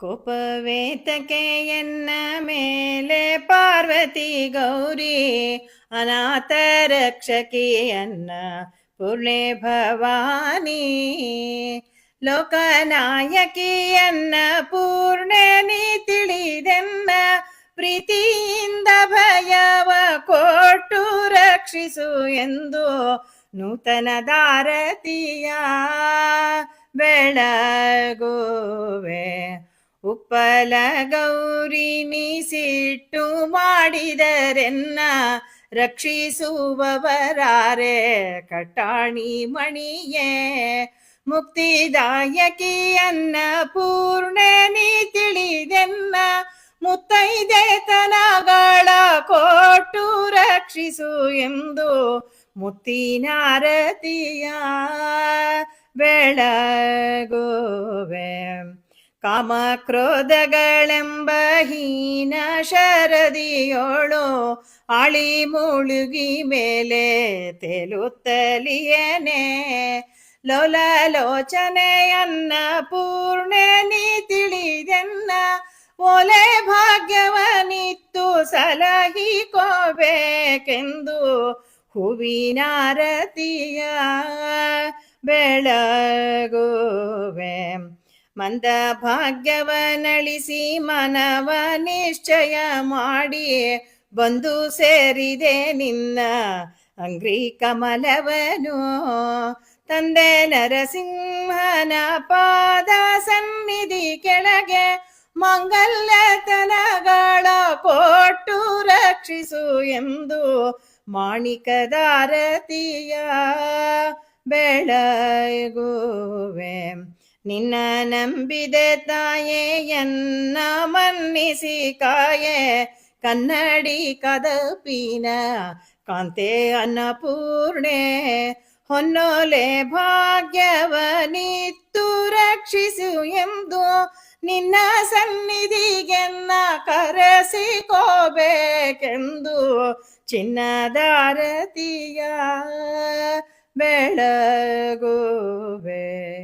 ಕೋಪವೇತಕೆ ಎನ್ನ ಮೇಲೆ ಪಾರ್ವತಿ ಗೌರಿ, ಅನಾಥ ರಕ್ಷಕಿಯನ್ನ ಪುಣೆ ಭವಾನಿ. ಲೋಕನಾಯಕಿಯನ್ನ ಪೂರ್ಣೆ ನೀ ತಿಳಿದೆನ್ನ ಪ್ರೀತಿಯಿಂದ ಭಯವ ಕೊಟ್ಟು ರಕ್ಷಿಸು ಎಂದು ನೂತನ ದಾರತಿಯ ಬೆಳಗುವೆ. ಉಪ್ಪಲ ಗೌರಿ ಸಿಟ್ಟು ಮಾಡಿದರೆನ್ನ ರಕ್ಷಿಸುವವರಾರೆ ಕಟಾಣಿ ಮಣಿಯೇ. ಮುಕ್ತಿದಾಯಕಿಯನ್ನ ಪೂರ್ಣೆ ನೀ ತಿಳಿದೆನ್ನ ಮುತ್ತೈದೆತನಗಳ ಕೊಟ್ಟು ರಕ್ಷಿಸು ಎಂದು ಮುತ್ತಿನಾರತಿಯ ಬೆಳಗುವೆ. ಕಾಮ ಕ್ರೋಧಗಳೆಂಬ ಹೀನ ಶರದಿಯೋಳು ಆಳಿ ಮುಳುಗಿ ಮೇಲೆ ತೇಲುತ್ತಲಿಯೇನೆ. ಲೋಲ ಲೋಚನೆಯನ್ನ ಪೂರ್ಣೆ ನೀ ತಿಳಿದೆನ್ನ, ಒಲೆ ಭಾಗ್ಯವನಿತ್ತು ಸಲಹಿ ಕೋಬೇಕೆಂದು ಹೂವಿನಾರತಿಯ ಬೆಳಗುವೆ ಮಂದ ಭಾಗ್ಯವನಳಿಸಿ ಮನವ ನಿಶ್ಚಯ ಮಾಡಿ ಬಂದು ಸೇರಿದೆ ನಿನ್ನ ಅಂಗ್ರಿ ಕಮಲವನು. ತಂದೆ ನರಸಿಂಹನ ಪಾದ ಸನ್ನಿಧಿ ಕೆಳಗೆ ಮಂಗಲ್ಯತನಗಳ ಕೊಟ್ಟು ರಕ್ಷಿಸು ಎಂದು ಮಾಣಿಕದಾರತಿಯ ಬೆಳಗುವೆ. ನಿನ್ನ ನಂಬಿದೆ ತಾಯೇ, ಎನ್ನ ಮನ್ನಿಸಿ ಕಾಯೆ. ಕನ್ನಡಿ ಕದಪಿನ ಕಾಂತೆ ಅನ್ನಪೂರ್ಣೆ. ಹೊನ್ನೋಲೆ ಭಾಗ್ಯವನಿತ್ತು ರಕ್ಷಿಸು ಎಂದು ನಿನ್ನ ಸನ್ನಿಧಿಗೆನ್ನ ಕರೆಸಿಕೋಬೇಕೆಂದು ಚಿನ್ನದಾರತಿಯ ಬೆಳಗುವೆ.